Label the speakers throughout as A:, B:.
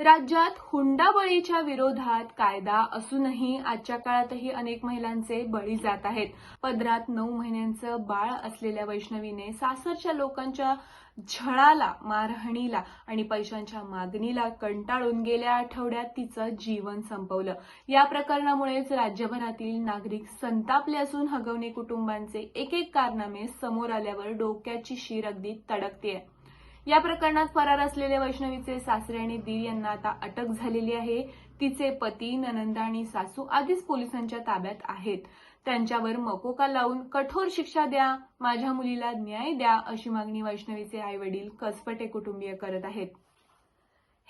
A: राज्यात हुंडाबळीच्या विरोधात कायदा असूनही आजच्या काळातही अनेक महिलांचे बळी जात आहेत. पदरात नऊ महिन्यांचं बाळ असलेल्या वैष्णवीने सासरच्या लोकांच्या छळाला मारहाणीला आणि पैशांच्या मागणीला कंटाळून गेल्या आठवड्यात तिचं जीवन संपवलं. या प्रकरणामुळेच राज्यभरातील नागरिक संतापले असून हगवणे कुटुंबांचे एक एक कारनामे समोर आल्यावर डोक्याची शीर अगदी तडकतीये. या प्रकरणात फरार असलेल्या वैष्णवीचे सासरे आणि दीर यांना आता अटक झालेली आहे. तिचे पती ननंदा आणि सासू आधीच पोलिसांच्या ताब्यात आहेत. त्यांच्यावर मकोका लावून कठोर शिक्षा द्या माझ्या मुलीला न्याय द्या अशी मागणी वैष्णवीचे आई वडील कसपटे कुटुंबीय करत आहेत.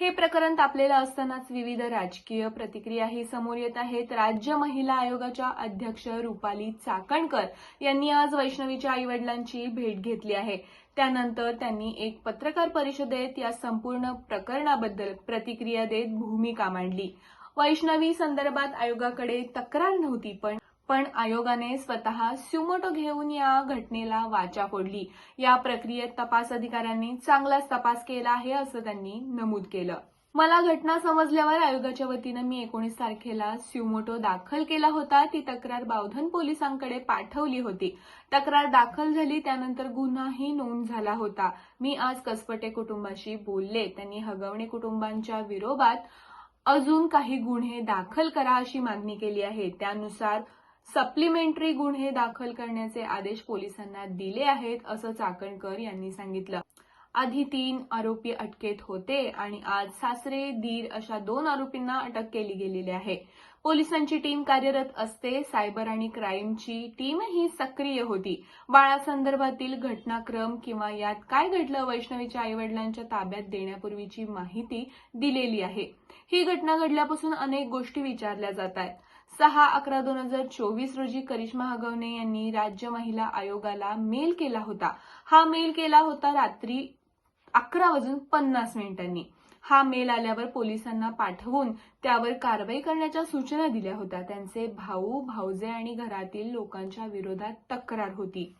A: हे प्रकरण तापलेलं असतानाच विविध राजकीय प्रतिक्रियाही समोर येत आहेत. राज्य महिला आयोगाच्या अध्यक्ष रुपाली चाकणकर यांनी आज वैष्णवीच्या आईवडिलांची भेट घेतली आहे. त्यानंतर त्यांनी एक पत्रकार परिषदेत या संपूर्ण प्रकरणाबद्दल प्रतिक्रिया देत भूमिका मांडली. वैष्णवी संदर्भात आयोगाकडे तक्रार नव्हती पण पण आयोगाने स्वतः सुमोटो घेऊन या घटनेला वाचा फोडली. या प्रक्रियेत तपास अधिकाऱ्यांनी चांगलाच तपास केला आहे असं त्यांनी नमूद केलं. मला घटना समजल्यावर आयोगाच्या वतीनं मी एकोणीस तारखेला स्युमोटो दाखल केला होता. ती तक्रार बावधन पोलिसांकडे पाठवली होती. तक्रार दाखल झाली त्यानंतर गुन्हाही नोंद झाला होता. मी आज कसपटे कुटुंबाशी बोलले. त्यांनी हगवणे कुटुंबांच्या विरोधात अजून काही गुन्हे दाखल करा अशी मागणी केली आहे. त्यानुसार सप्लिमेंटरी गुन्हे दाखल करण्याचे आदेश पोलिसांना दिले आहेत असं चाकणकर यांनी सांगितलं. आधी तीन आरोपी अटकेत होते आणि आज सासरे दीर अशा दोन आरोपींना अटक केली गेलेली आहे. पोलिसांची टीम कार्यरत असते सायबर आणि क्राईमची टीमही सक्रिय होती. बाळासंदर्भातील घटनाक्रम किंवा यात काय घडलं वैष्णवीच्या आईवडिलांच्या ताब्यात देण्यापूर्वीची माहिती दिलेली आहे. ही घटना घडल्यापासून अनेक गोष्टी विचारल्या जात आहेत. सहा अकरा दोन हजार चोवीस रोजी करिश्मा हगवणे यांनी राज्य महिला आयोगाला मेल केला होता. हा मेल केला होता रात्री अकरा वाजून पन्नास मिनिटांनी. हा मेल आल्यावर पोलिसांना पाठवून त्यावर कारवाई करण्याच्या सूचना दिल्या होत्या. त्यांचे भाऊ भाऊजे आणि घरातील लोकांच्या विरोधात तक्रार होती.